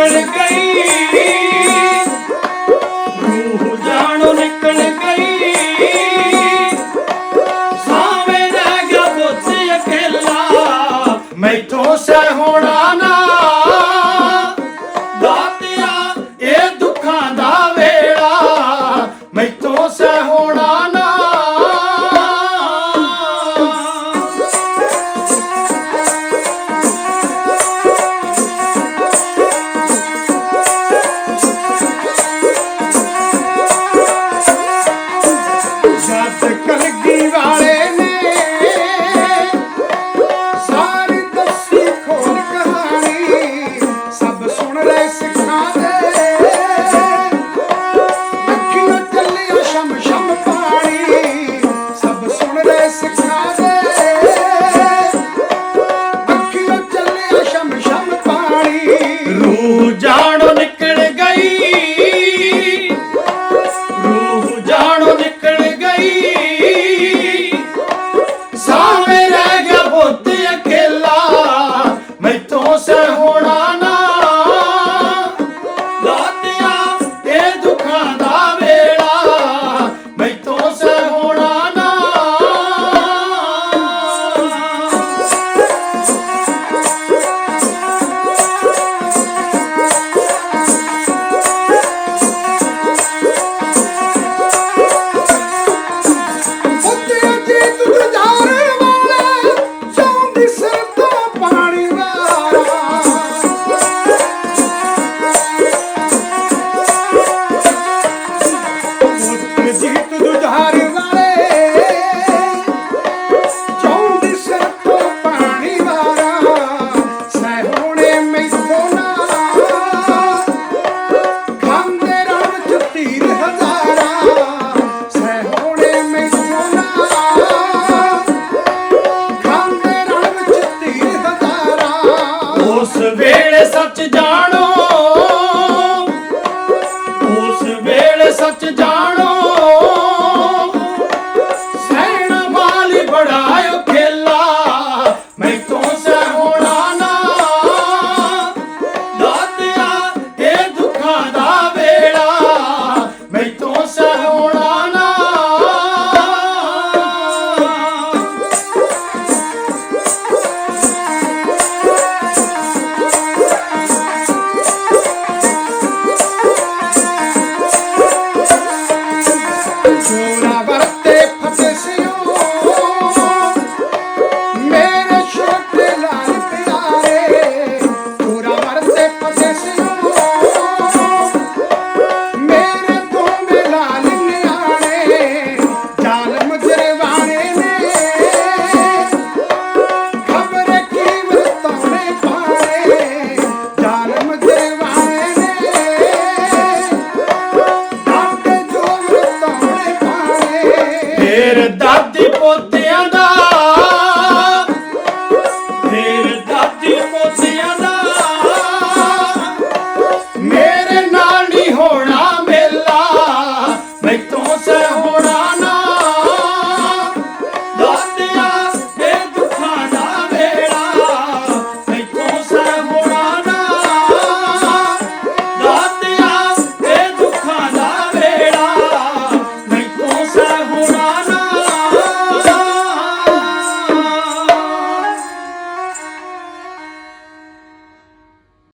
ਨਿਕਲ ਗਈ। ਮੂੰਹ ਜਾਣੋ ਨਿਕਲ ਗਈ। ਸਾਵੇਂ ਇਹ ਦੁੱਖਾਂ ਦਾ ਵੇੜਾ ਮੈਥੋਂ ਸਹਿਣਾ ਨਾ। கலக்கி வாழேனே ਸੱਚ ਜਾਣੋ। ਉਸ ਵੇਲੇ ਸੱਚ ਜਾਣੋ। গোড়া